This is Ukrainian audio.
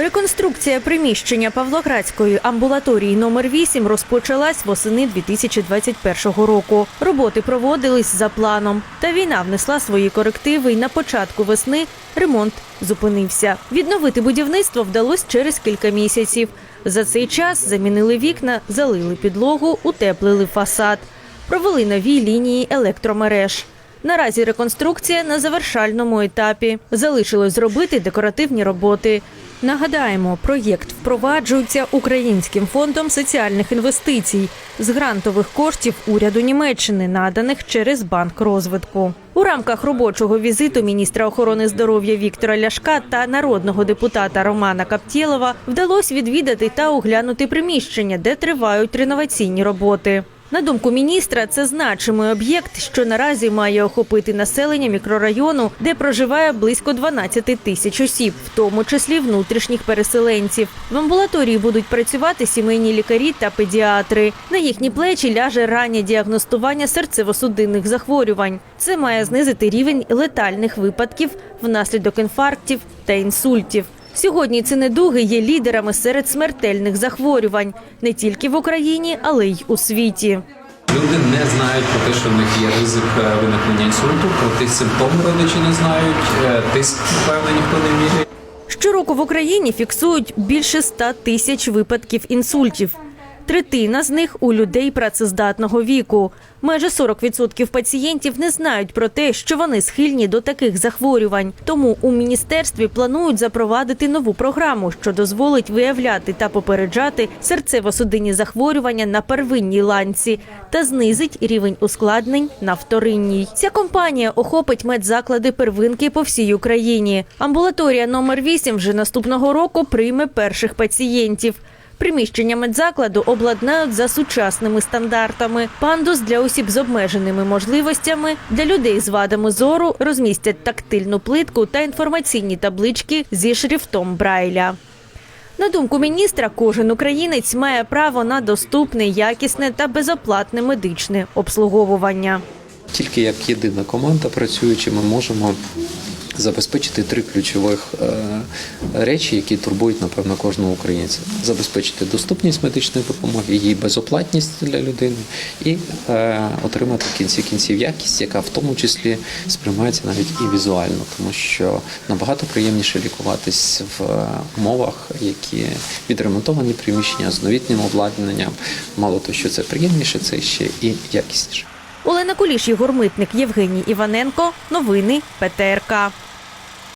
Реконструкція приміщення Павлоградської амбулаторії номер 8 розпочалась восени 2021 року. Роботи проводились за планом. Та війна внесла свої корективи, і на початку весни ремонт зупинився. Відновити будівництво вдалося через кілька місяців. За цей час замінили вікна, залили підлогу, утеплили фасад, провели нові лінії електромереж. Наразі реконструкція на завершальному етапі. Залишилось зробити декоративні роботи. Нагадаємо, проєкт впроваджується Українським фондом соціальних інвестицій з грантових коштів уряду Німеччини, наданих через банк розвитку. У рамках робочого візиту міністра охорони здоров'я Віктора Ляшка та народного депутата Романа Каптєлова вдалося відвідати та оглянути приміщення, де тривають реноваційні роботи. На думку міністра, це значимий об'єкт, що наразі має охопити населення мікрорайону, де проживає близько 12 тисяч осіб, в тому числі внутрішніх переселенців. В амбулаторії будуть працювати сімейні лікарі та педіатри. На їхні плечі ляже раннє діагностування серцево-судинних захворювань. Це має знизити рівень летальних випадків внаслідок інфарктів та інсультів. Сьогодні ці недуги є лідерами серед смертельних захворювань не тільки в Україні, але й у світі. Люди не знають про те, що в них є ризик е, виникнення інсульту, про тих симптоми родичі не знають, е, тиск, напевно, ніхто не міряє. Щороку в Україні фіксують більше 100 тисяч випадків інсультів. Третина з них у людей працездатного віку. Майже 40% пацієнтів не знають про те, що вони схильні до таких захворювань. Тому у міністерстві планують запровадити нову програму, що дозволить виявляти та попереджати серцево-судинні захворювання на первинній ланці та знизить рівень ускладнень на вторинній. Ця компанія охопить медзаклади первинки по всій Україні. Амбулаторія номер 8 вже наступного року прийме перших пацієнтів. Приміщення медзакладу обладнають за сучасними стандартами. Пандус для осіб з обмеженими можливостями, для людей з вадами зору розмістять тактильну плитку та інформаційні таблички зі шрифтом Брайля. На думку міністра, кожен українець має право на доступне, якісне та безоплатне медичне обслуговування. Тільки як єдина команда працюючи, ми можемо забезпечити три ключових е, речі, які турбують, напевно, кожного українця: забезпечити доступність медичної допомоги, її безоплатність для людини, і е, отримати в кінці кінців якість, яка в тому числі сприймається навіть і візуально, тому що набагато приємніше лікуватись в е, умовах, які відремонтовані приміщення з новітнім обладнанням. Мало того, що це приємніше, це ще і якісніше. Олена Куліш, Єгор Митник, Євгеній Іваненко. Новини ПТРК.